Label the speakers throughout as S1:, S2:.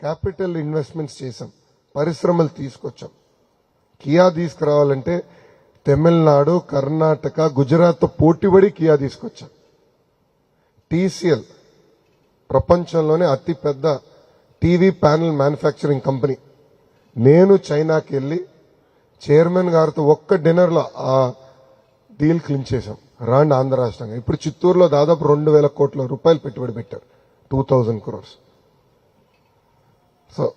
S1: Capital investments చేశాం. పరిశ్రమలు తీసుకొచ్చాం. కియా తీసుకురావాలంటే తమిళనాడు కర్ణాటక గుజరాత్తో పోటీపడి కియా తీసుకొచ్చాం. టీసీఎల్ ప్రపంచంలోనే అతిపెద్ద టీవీ ప్యానల్ మ్యానుఫ్యాక్చరింగ్ కంపెనీ. నేను చైనాకి వెళ్ళి చైర్మన్ గారితో ఒక్క డిన్నర్లో ఆ డీల్ క్లిన్ చేశాం. రాండ్ ఆంధ్ర రాష్ట్రంగా. ఇప్పుడు చిత్తూరులో దాదాపు రెండు వేల కోట్ల రూపాయలు పెట్టుబడి పెట్టారు. Two thousand crores. సో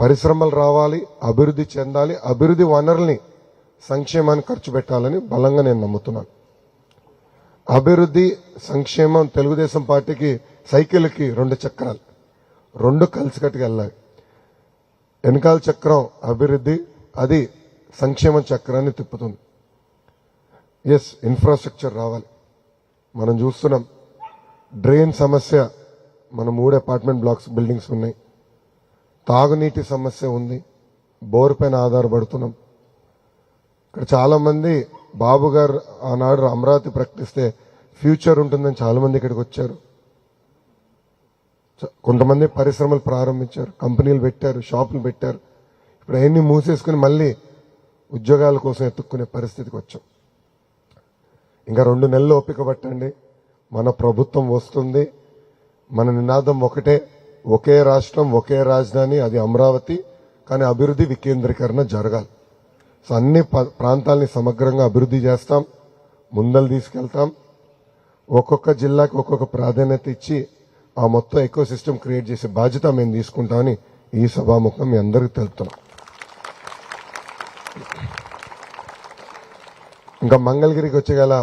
S1: పరిశ్రమలు రావాలి అభివృద్ధి చెందాలి అభివృద్ధి వనరుల్ని సంక్షేమాన్ని ఖర్చు పెట్టాలని బలంగా నేను నమ్ముతున్నాను. అభివృద్ధి సంక్షేమం తెలుగుదేశం పార్టీకి సైకిల్కి రెండు చక్రాలు. రెండు కలిసికట్టుగా వెళ్ళాలి. వెనకాల చక్రం అభివృద్ధి అది సంక్షేమ చక్రాన్ని తిప్పుతుంది. ఎస్ ఇన్ఫ్రాస్ట్రక్చర్ రావాలి. మనం చూస్తున్నాం డ్రైన్ సమస్య మన మూడు అపార్ట్మెంట్ బ్లాక్స్ బిల్డింగ్స్ ఉన్నాయి. తాగునీటి సమస్య ఉంది. బోర్ పైన ఆధారపడుతున్నాం. ఇక్కడ చాలామంది బాబు గారు ఆనాడు అమరావతి ప్రకటిస్తే ఫ్యూచర్ ఉంటుందని చాలామంది ఇక్కడికి వచ్చారు. చ- కొంతమంది పరిశ్రమలు ప్రారంభించారు. కంపెనీలు పెట్టారు షాపులు పెట్టారు. ఇప్పుడు అవన్నీ మూసేసుకుని మళ్ళీ ఉద్యోగాల కోసం ఎత్తుక్కునే పరిస్థితికి వచ్చాం. ఇంకా రెండు నెలలు ఓపిక పట్టండి. మన ప్రభుత్వం వస్తుంది. మన నినాదం ఒకటే. ఒకే రాష్ట్రం ఒకే రాజధాని అది అమరావతి కానీ అభివృద్ధి వికేంద్రీకరణ జరగాలి. సో అన్ని ప్రాంతాలని ప్రాంతాల్ని సమగ్రంగా అభివృద్ధి చేస్తాం ముందలు తీసుకెళ్తాం. ఒక్కొక్క జిల్లాకి ఒక్కొక్క ప్రాధాన్యత ఇచ్చి ఆ మొత్తం ఎకో సిస్టమ్ క్రియేట్ చేసే బాధ్యత మేము తీసుకుంటామని ఈ సభాముఖం మీ అందరికీ తెలుపుతున్నాం. ఇంకా మంగళగిరికి వచ్చేగల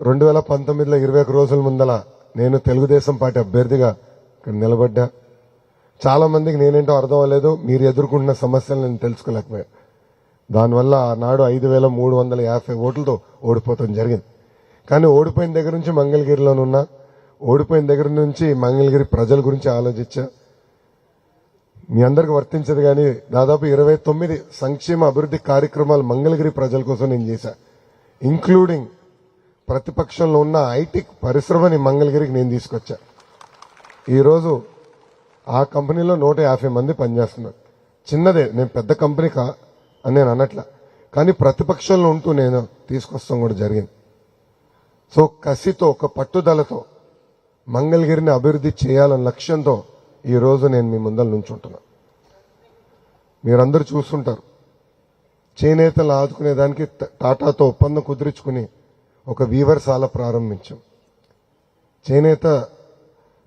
S1: రెండు వేల పంతొమ్మిదిలో ఇరవై ఒక రోజుల ముందల నేను తెలుగుదేశం పార్టీ అభ్యర్థిగా ఇక్కడ నిలబడ్డా. చాలా మందికి నేనేంటో అర్థం అవ్వలేదు. మీరు ఎదుర్కొంటున్న సమస్యలు నేను తెలుసుకోలేకపోయాను దానివల్ల ఆనాడు ఐదు వేల మూడు వందల యాభై ఓట్లతో ఓడిపోవటం జరిగింది. కానీ ఓడిపోయిన దగ్గర నుంచి మంగళగిరిలోనున్నా ఓడిపోయిన దగ్గర నుంచి మంగళగిరి ప్రజల గురించి ఆలోచించా. మీ అందరికి వర్తించదు కానీ దాదాపు ఇరవై తొమ్మిది సంక్షేమ అభివృద్ధి కార్యక్రమాలు మంగళగిరి ప్రజల కోసం నేను చేశా. ఇంక్లూడింగ్ ప్రతిపక్షంలో ఉన్న ఐటీ పరిశ్రమని మంగళగిరికి నేను తీసుకొచ్చా. ఈరోజు ఆ కంపెనీలో నూట యాభై మంది పనిచేస్తున్నారు. చిన్నదే నేను పెద్ద కంపెనీ కా అని నేను అనట్లా. కానీ ప్రతిపక్షంలో ఉంటూ నేను తీసుకొస్తాం కూడా జరిగింది. సో కసితో ఒక పట్టుదలతో మంగళగిరిని అభివృద్ధి చేయాలన్న లక్ష్యంతో ఈ రోజు నేను మీ ముందర నుంచుంటున్నా. మీరందరూ చూస్తుంటారు. చేనేతలు ఆదుకునేదానికి టాటాతో ఒప్పందం కుదుర్చుకుని ఒక వీవర్శాల ప్రారంభించాం. చేనేత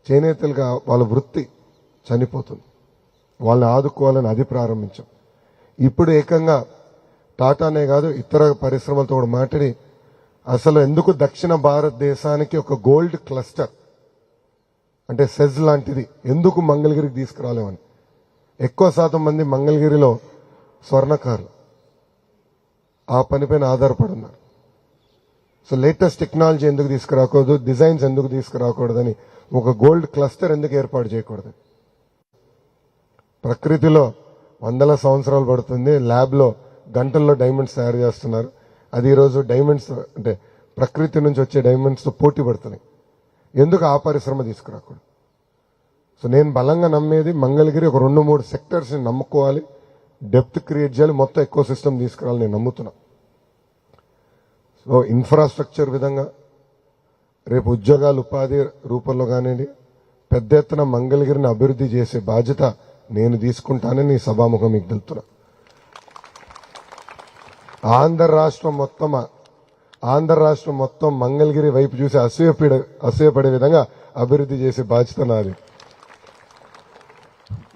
S1: చేనేతలుగా వాళ్ళ వృత్తి చనిపోతుంది. వాళ్ళని ఆదుకోవాలని అది ప్రారంభించాం. ఇప్పుడు ఏకంగా టాటానే కాదు ఇతర పరిశ్రమలతో కూడా మాట్లాడి అసలు ఎందుకు దక్షిణ భారతదేశానికి ఒక గోల్డ్ క్లస్టర్ అంటే సెజ్ లాంటిది ఎందుకు మంగళగిరికి తీసుకురాలేమని. ఎక్కువ శాతం మంది మంగళగిరిలో స్వర్ణకారులు. ఆ పనిపైన ఆధారపడి ఉన్నారు సో లేటెస్ట్ టెక్నాలజీ ఎందుకు తీసుకురాకూడదు డిజైన్స్ ఎందుకు తీసుకురాకూడదని ఒక గోల్డ్ క్లస్టర్ ఎందుకు ఏర్పాటు చేయకూడదు? ప్రకృతిలో వందల సంవత్సరాలు పడుతుంది. ల్యాబ్లో గంటల్లో డైమండ్స్ తయారు చేస్తున్నారు. అది ఈరోజు డైమండ్స్ అంటే ప్రకృతి నుంచి వచ్చే డైమండ్స్తో పోటీ పడుతున్నాయి. ఎందుకు ఆ పరిశ్రమ తీసుకురాకూడదు? సో నేను బలంగా నమ్మేది మంగళగిరి ఒక రెండు మూడు సెక్టర్స్ని నమ్ముకోవాలి. డెప్త్ క్రియేట్ చేయాలి. మొత్తం ఎక్కువ సిస్టమ్ తీసుకురావాలి. నేను నమ్ముతున్నా. సో ఇన్ఫ్రాస్ట్రక్చర్ విధంగా రేపు ఉద్యోగాలు ఉపాధి రూపంలో కానివ్వండి పెద్ద ఎత్తున మంగళగిరిని అభివృద్ధి చేసే బాధ్యత నేను తీసుకుంటానని సభాముఖం మీకు తెలుపుతున్నా. ఆంధ్ర రాష్ట్రం మొత్తం ఆంధ్ర రాష్ట్రం మొత్తం మంగళగిరి వైపు చూసి అసూయపడే అసూయపడే విధంగా అభివృద్ధి చేసే బాధ్యత నాది.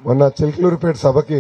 S1: మొన్న చిల్కలూరుపేట సభకి